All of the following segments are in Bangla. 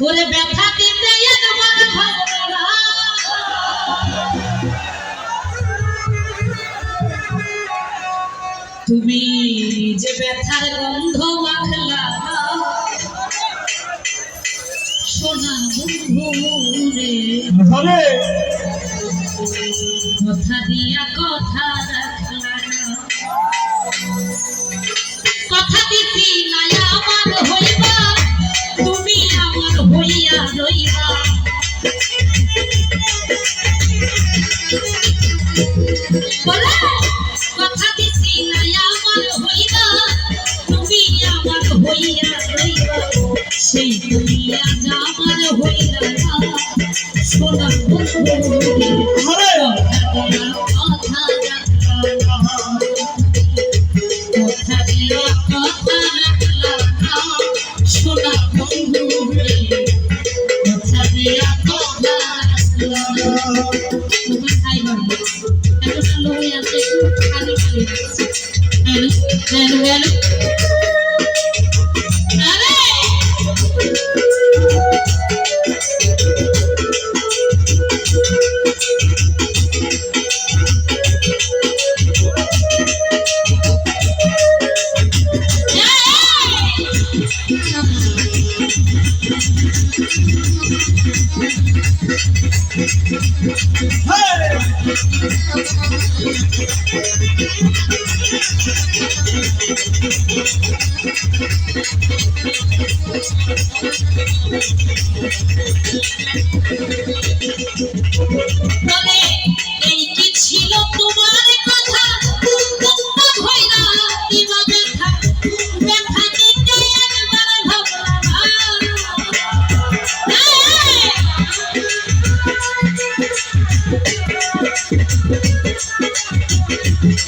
ওরে ব্যথা দিতে একবার তুমি যে ব্যথার গন্ধ মাখলা সোনা বন্ধু কথা দিয়া কথা লইবা বলে কথা দিছি নয়া মন হইবা তুমি আমার হইয়া রইবা সেই দুনিয়া জামার হইলা সোনা Come in.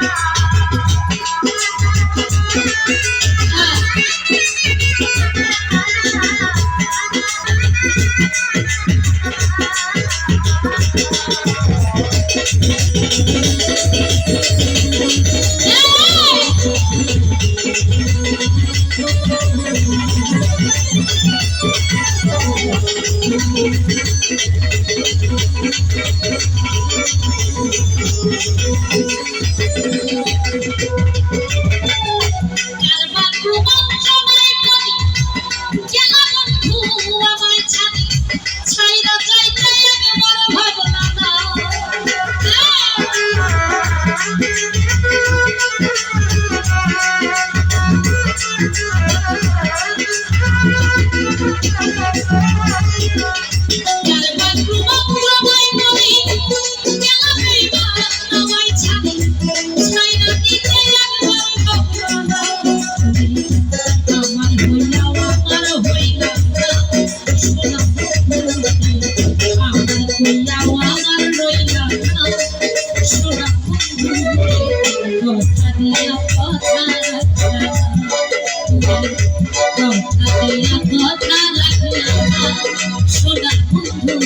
beat. Thank you. you.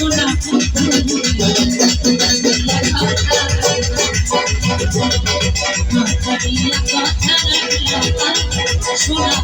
সোনা সোনা